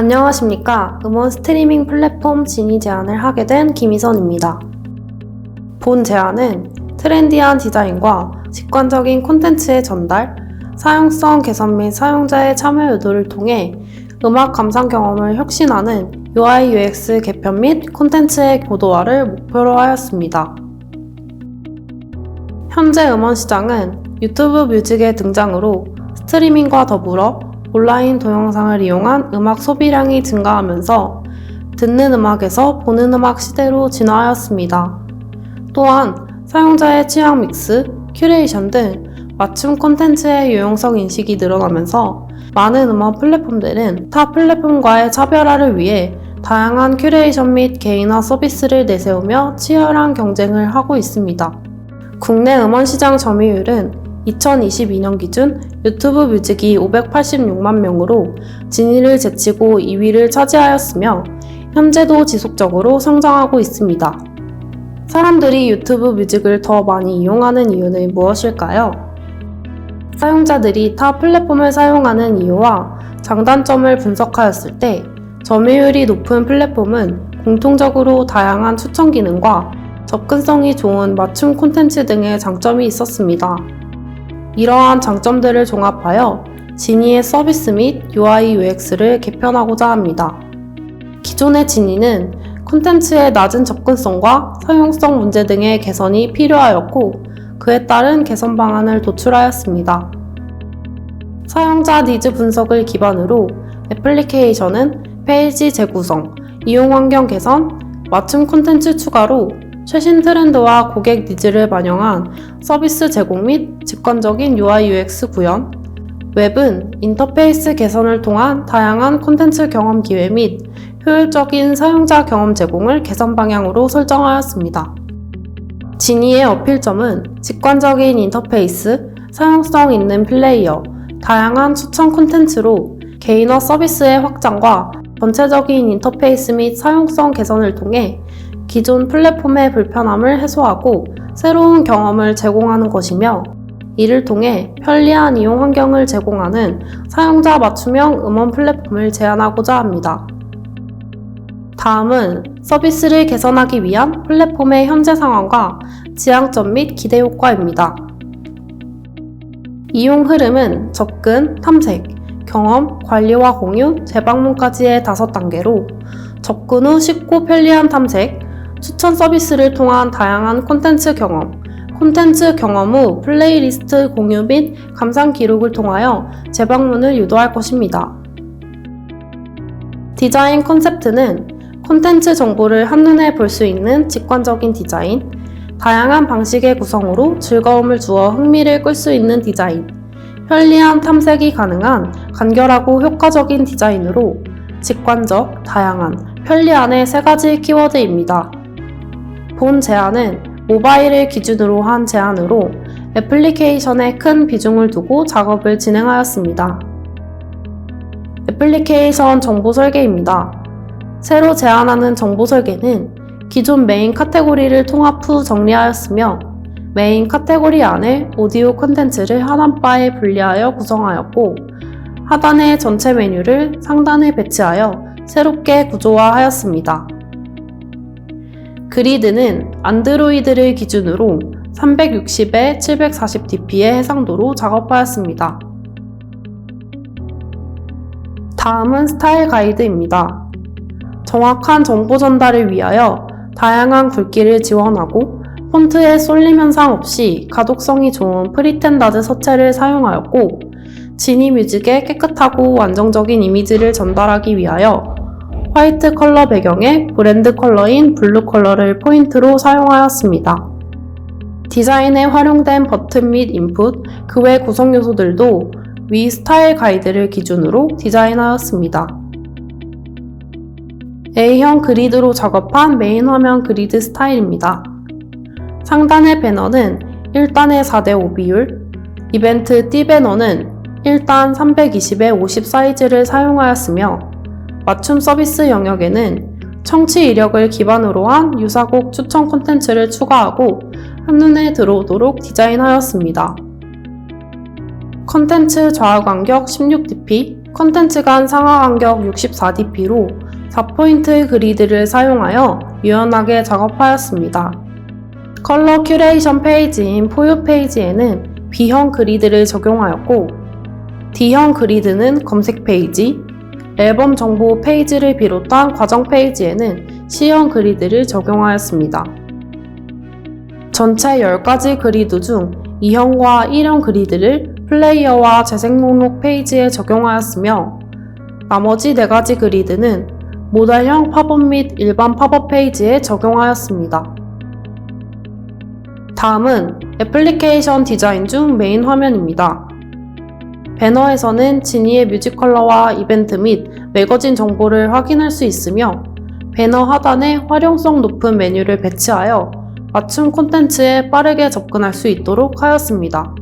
안녕하십니까. 음원 스트리밍 플랫폼 진위 제안을 하게 된 김희선입니다. 본 제안은 트렌디한 디자인과 직관적인 콘텐츠의 전달, 사용성 개선 및 사용자의 참여 유도를 통해 음악 감상 경험을 혁신하는 UI UX 개편 및 콘텐츠의 고도화를 목표로 하였습니다. 현재 음원 시장은 유튜브 뮤직의 등장으로 스트리밍과 더불어 온라인 동영상을 이용한 음악 소비량이 증가하면서 듣는 음악에서 보는 음악 시대로 진화하였습니다. 또한 사용자의 취향 믹스, 큐레이션 등 맞춤 콘텐츠의 유용성 인식이 늘어나면서 많은 음원 플랫폼들은 타 플랫폼과의 차별화를 위해 다양한 큐레이션 및 개인화 서비스를 내세우며 치열한 경쟁을 하고 있습니다. 국내 음원 시장 점유율은 2022년 기준 유튜브 뮤직이 586만 명으로 진위를 제치고 2위를 차지하였으며 현재도 지속적으로 성장하고 있습니다. 사람들이 유튜브 뮤직을 더 많이 이용하는 이유는 무엇일까요? 사용자들이 타 플랫폼을 사용하는 이유와 장단점을 분석하였을 때 점유율이 높은 플랫폼은 공통적으로 다양한 추천 기능과 접근성이 좋은 맞춤 콘텐츠 등의 장점이 있었습니다. 이러한 장점들을 종합하여 지니의 서비스 및 UI UX를 개편하고자 합니다. 기존의 지니는 콘텐츠의 낮은 접근성과 사용성 문제 등의 개선이 필요하였고 그에 따른 개선 방안을 도출하였습니다. 사용자 니즈 분석을 기반으로 애플리케이션은 페이지 재구성, 이용 환경 개선, 맞춤 콘텐츠 추가로 최신 트렌드와 고객 니즈를 반영한 서비스 제공 및 직관적인 UI UX 구현, 웹은 인터페이스 개선을 통한 다양한 콘텐츠 경험 기회 및 효율적인 사용자 경험 제공을 개선 방향으로 설정하였습니다. 지니의 어필점은 직관적인 인터페이스, 사용성 있는 플레이어, 다양한 추천 콘텐츠로 개인화 서비스의 확장과 전체적인 인터페이스 및 사용성 개선을 통해 기존 플랫폼의 불편함을 해소하고 새로운 경험을 제공하는 것이며 이를 통해 편리한 이용 환경을 제공하는 사용자 맞춤형 음원 플랫폼을 제안하고자 합니다. 다음은 서비스를 개선하기 위한 플랫폼의 현재 상황과 지향점 및 기대 효과입니다. 이용 흐름은 접근, 탐색, 경험, 관리와 공유, 재방문까지의 다섯 단계로 접근 후 쉽고 편리한 탐색, 추천 서비스를 통한 다양한 콘텐츠 경험, 콘텐츠 경험 후 플레이리스트 공유 및 감상 기록을 통하여 재방문을 유도할 것입니다. 디자인 컨셉트는 콘텐츠 정보를 한눈에 볼 수 있는 직관적인 디자인, 다양한 방식의 구성으로 즐거움을 주어 흥미를 끌 수 있는 디자인, 편리한 탐색이 가능한 간결하고 효과적인 디자인으로 직관적, 다양한, 편리한의 세 가지 키워드입니다. 본 제안은 모바일을 기준으로 한 제안으로 애플리케이션에 큰 비중을 두고 작업을 진행하였습니다. 애플리케이션 정보 설계입니다. 새로 제안하는 정보 설계는 기존 메인 카테고리를 통합 후 정리하였으며 메인 카테고리 안에 오디오 콘텐츠를 하나바에 분리하여 구성하였고 하단의 전체 메뉴를 상단에 배치하여 새롭게 구조화하였습니다. 그리드는 안드로이드를 기준으로 360에 740dp의 해상도로 작업하였습니다. 다음은 스타일 가이드입니다. 정확한 정보 전달을 위하여 다양한 굵기를 지원하고 폰트의 쏠림 현상 없이 가독성이 좋은 프리텐다드 서체를 사용하였고 지니 뮤직의 깨끗하고 완성적인 이미지를 전달하기 위하여 화이트 컬러 배경에 브랜드 컬러인 블루 컬러를 포인트로 사용하였습니다. 디자인에 활용된 버튼 및 인풋, 그 외 구성 요소들도 위 스타일 가이드를 기준으로 디자인하였습니다. A형 그리드로 작업한 메인 화면 그리드 스타일입니다. 상단의 배너는 1단의 4대5 비율, 이벤트 T 배너는 1단 320의 50 사이즈를 사용하였으며 맞춤 서비스 영역에는 청취 이력을 기반으로 한 유사곡 추천 콘텐츠를 추가하고 한눈에 들어오도록 디자인하였습니다. 컨텐츠 좌우 간격 16dp, 컨텐츠 간 상하 간격 64dp로 4포인트 그리드를 사용하여 유연하게 작업하였습니다. 컬러 큐레이션 페이지인 포유 페이지에는 B형 그리드를 적용하였고 D형 그리드는 검색 페이지, 앨범 정보 페이지를 비롯한 과정 페이지에는 C형 그리드를 적용하였습니다. 전체 10가지 그리드 중 2형과 1형 그리드를 플레이어와 재생 목록 페이지에 적용하였으며 나머지 4가지 그리드는 모델형 팝업 및 일반 팝업 페이지에 적용하였습니다. 다음은 애플리케이션 디자인 중 메인 화면입니다. 배너에서는 지니의 뮤직 컬러와 이벤트 및 매거진 정보를 확인할 수 있으며 배너 하단에 활용성 높은 메뉴를 배치하여 맞춤 콘텐츠에 빠르게 접근할 수 있도록 하였습니다.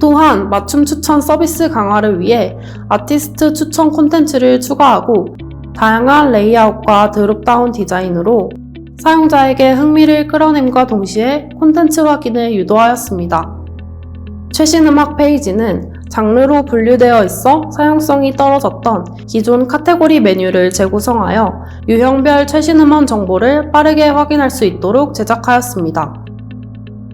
또한 맞춤 추천 서비스 강화를 위해 아티스트 추천 콘텐츠를 추가하고 다양한 레이아웃과 드롭다운 디자인으로 사용자에게 흥미를 끌어냄과 동시에 콘텐츠 확인을 유도하였습니다. 최신 음악 페이지는 장르로 분류되어 있어 사용성이 떨어졌던 기존 카테고리 메뉴를 재구성하여 유형별 최신 음원 정보를 빠르게 확인할 수 있도록 제작하였습니다.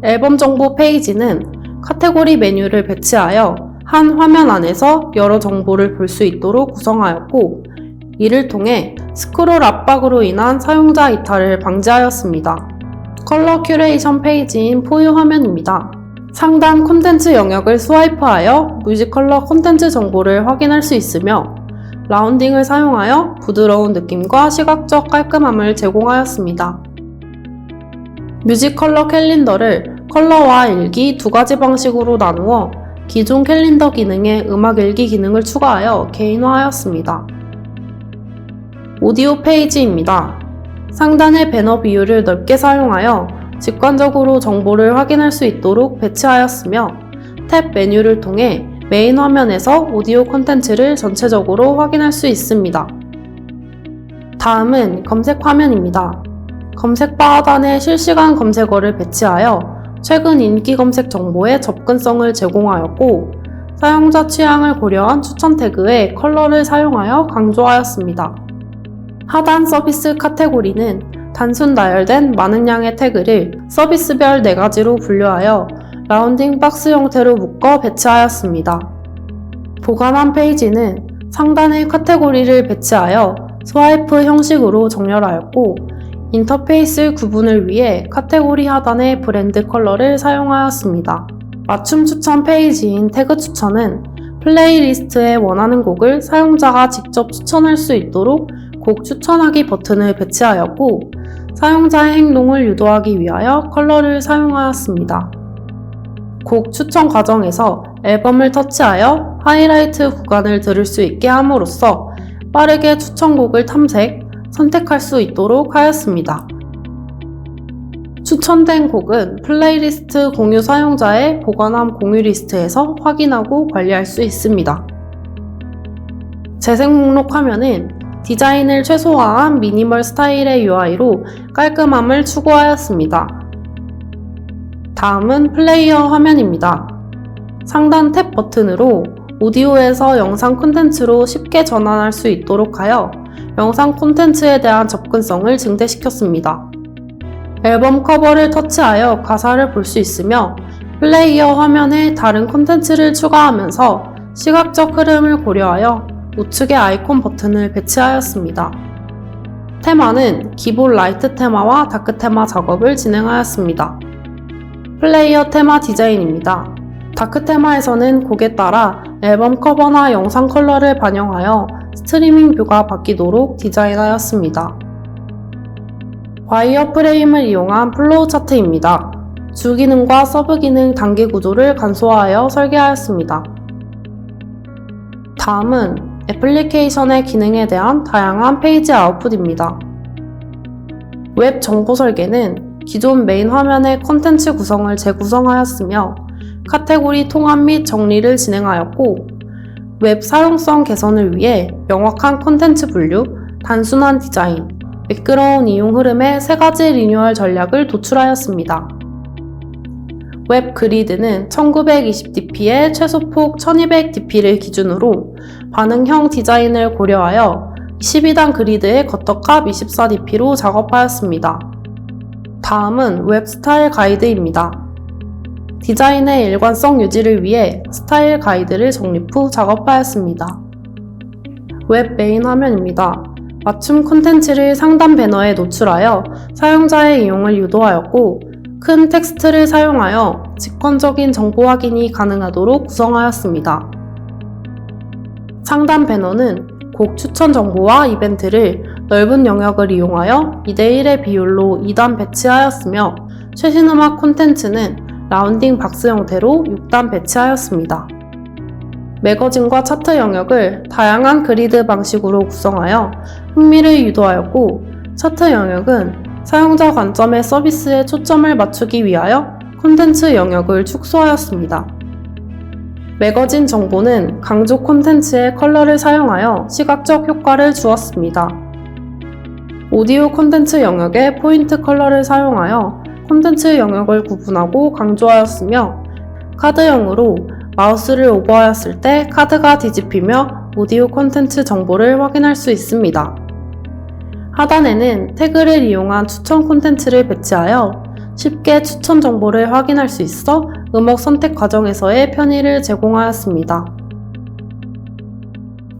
앨범 정보 페이지는 카테고리 메뉴를 배치하여 한 화면 안에서 여러 정보를 볼 수 있도록 구성하였고, 이를 통해 스크롤 압박으로 인한 사용자 이탈을 방지하였습니다. 컬러 큐레이션 페이지인 포유 화면입니다. 상단 콘텐츠 영역을 스와이프하여 뮤직 컬러 콘텐츠 정보를 확인할 수 있으며 라운딩을 사용하여 부드러운 느낌과 시각적 깔끔함을 제공하였습니다. 뮤직 컬러 캘린더를 컬러와 일기 두 가지 방식으로 나누어 기존 캘린더 기능에 음악 일기 기능을 추가하여 개인화하였습니다. 오디오 페이지입니다. 상단의 배너 비율을 넓게 사용하여 직관적으로 정보를 확인할 수 있도록 배치하였으며 탭 메뉴를 통해 메인 화면에서 오디오 콘텐츠를 전체적으로 확인할 수 있습니다. 다음은 검색 화면입니다. 검색바 하단에 실시간 검색어를 배치하여 최근 인기 검색 정보의 접근성을 제공하였고 사용자 취향을 고려한 추천 태그에 컬러를 사용하여 강조하였습니다. 하단 서비스 카테고리는 단순 나열된 많은 양의 태그를 서비스별 4가지로 분류하여 라운딩 박스 형태로 묶어 배치하였습니다. 보관한 페이지는 상단의 카테고리를 배치하여 스와이프 형식으로 정렬하였고 인터페이스 구분을 위해 카테고리 하단의 브랜드 컬러를 사용하였습니다. 맞춤 추천 페이지인 태그 추천은 플레이리스트에 원하는 곡을 사용자가 직접 추천할 수 있도록 곡 추천하기 버튼을 배치하였고 사용자의 행동을 유도하기 위하여 컬러를 사용하였습니다. 곡 추천 과정에서 앨범을 터치하여 하이라이트 구간을 들을 수 있게 함으로써 빠르게 추천곡을 탐색, 선택할 수 있도록 하였습니다. 추천된 곡은 플레이리스트 공유 사용자의 보관함 공유 리스트에서 확인하고 관리할 수 있습니다. 재생 목록 화면은 디자인을 최소화한 미니멀 스타일의 UI로 깔끔함을 추구하였습니다. 다음은 플레이어 화면입니다. 상단 탭 버튼으로 오디오에서 영상 콘텐츠로 쉽게 전환할 수 있도록 하여 영상 콘텐츠에 대한 접근성을 증대시켰습니다. 앨범 커버를 터치하여 가사를 볼 수 있으며 플레이어 화면에 다른 콘텐츠를 추가하면서 시각적 흐름을 고려하여 우측에 아이콘 버튼을 배치하였습니다. 테마는 기본 라이트 테마와 다크 테마 작업을 진행하였습니다. 플레이어 테마 디자인입니다. 다크 테마에서는 곡에 따라 앨범 커버나 영상 컬러를 반영하여 스트리밍 뷰가 바뀌도록 디자인하였습니다. 와이어 프레임을 이용한 플로우 차트입니다. 주 기능과 서브 기능 단계 구조를 간소화하여 설계하였습니다. 다음은 애플리케이션의 기능에 대한 다양한 페이지 아웃풋입니다. 웹 정보 설계는 기존 메인 화면의 컨텐츠 구성을 재구성하였으며 카테고리 통합 및 정리를 진행하였고 웹 사용성 개선을 위해 명확한 콘텐츠 분류, 단순한 디자인, 매끄러운 이용 흐름의 세 가지 리뉴얼 전략을 도출하였습니다. 웹 그리드는 1920dp에 최소폭 1200dp를 기준으로 반응형 디자인을 고려하여 12단 그리드의 겉터값 24dp로 작업하였습니다. 다음은 웹 스타일 가이드입니다. 디자인의 일관성 유지를 위해 스타일 가이드를 정립 후 작업하였습니다. 웹 메인 화면입니다. 맞춤 콘텐츠를 상단 배너에 노출하여 사용자의 이용을 유도하였고, 큰 텍스트를 사용하여 직관적인 정보 확인이 가능하도록 구성하였습니다. 상단 배너는 곡 추천 정보와 이벤트를 넓은 영역을 이용하여 2대1의 비율로 2단 배치하였으며 최신 음악 콘텐츠는 라운딩 박스 형태로 6단 배치하였습니다. 매거진과 차트 영역을 다양한 그리드 방식으로 구성하여 흥미를 유도하였고 차트 영역은 사용자 관점의 서비스에 초점을 맞추기 위하여 콘텐츠 영역을 축소하였습니다. 매거진 정보는 강조 콘텐츠의 컬러를 사용하여 시각적 효과를 주었습니다. 오디오 콘텐츠 영역의 포인트 컬러를 사용하여 콘텐츠 영역을 구분하고 강조하였으며 카드형으로 마우스를 오버하였을 때 카드가 뒤집히며 오디오 콘텐츠 정보를 확인할 수 있습니다. 하단에는 태그를 이용한 추천 콘텐츠를 배치하여 쉽게 추천 정보를 확인할 수 있어 음악 선택 과정에서의 편의를 제공하였습니다.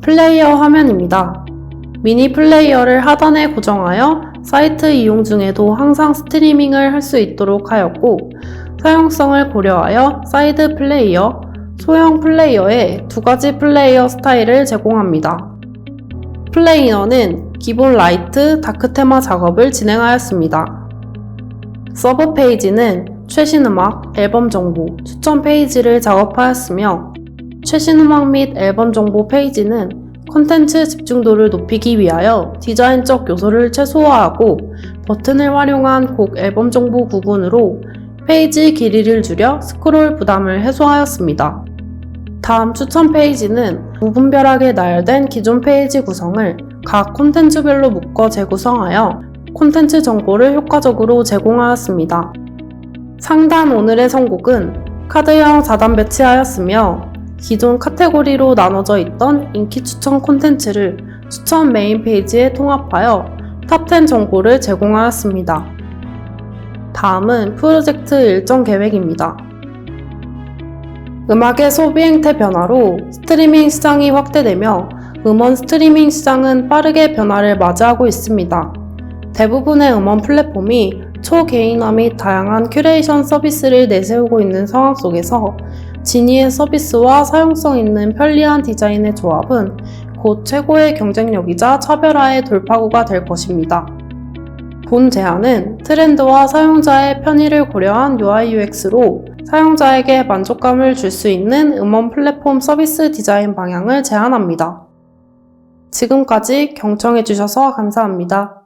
플레이어 화면입니다. 미니 플레이어를 하단에 고정하여 사이트 이용 중에도 항상 스트리밍을 할 수 있도록 하였고, 사용성을 고려하여 사이드 플레이어, 소형 플레이어의 두 가지 플레이어 스타일을 제공합니다. 플레이어는 기본 라이트, 다크 테마 작업을 진행하였습니다. 서브 페이지는 최신 음악, 앨범 정보, 추천 페이지를 작업하였으며 최신 음악 및 앨범 정보 페이지는 콘텐츠 집중도를 높이기 위하여 디자인적 요소를 최소화하고 버튼을 활용한 곡 앨범 정보 구분으로 페이지 길이를 줄여 스크롤 부담을 해소하였습니다. 다음 추천 페이지는 무분별하게 나열된 기존 페이지 구성을 각 콘텐츠별로 묶어 재구성하여 콘텐츠 정보를 효과적으로 제공하였습니다. 상단 오늘의 선곡은 카드형 4단 배치하였으며 기존 카테고리로 나눠져 있던 인기 추천 콘텐츠를 추천 메인 페이지에 통합하여 탑10 정보를 제공하였습니다. 다음은 프로젝트 일정 계획입니다. 음악의 소비 행태 변화로 스트리밍 시장이 확대되며 음원 스트리밍 시장은 빠르게 변화를 맞이하고 있습니다. 대부분의 음원 플랫폼이 초개인화 및 다양한 큐레이션 서비스를 내세우고 있는 상황 속에서 지니의 서비스와 사용성 있는 편리한 디자인의 조합은 곧 최고의 경쟁력이자 차별화의 돌파구가 될 것입니다. 본 제안은 트렌드와 사용자의 편의를 고려한 UI UX로 사용자에게 만족감을 줄 수 있는 음원 플랫폼 서비스 디자인 방향을 제안합니다. 지금까지 경청해주셔서 감사합니다.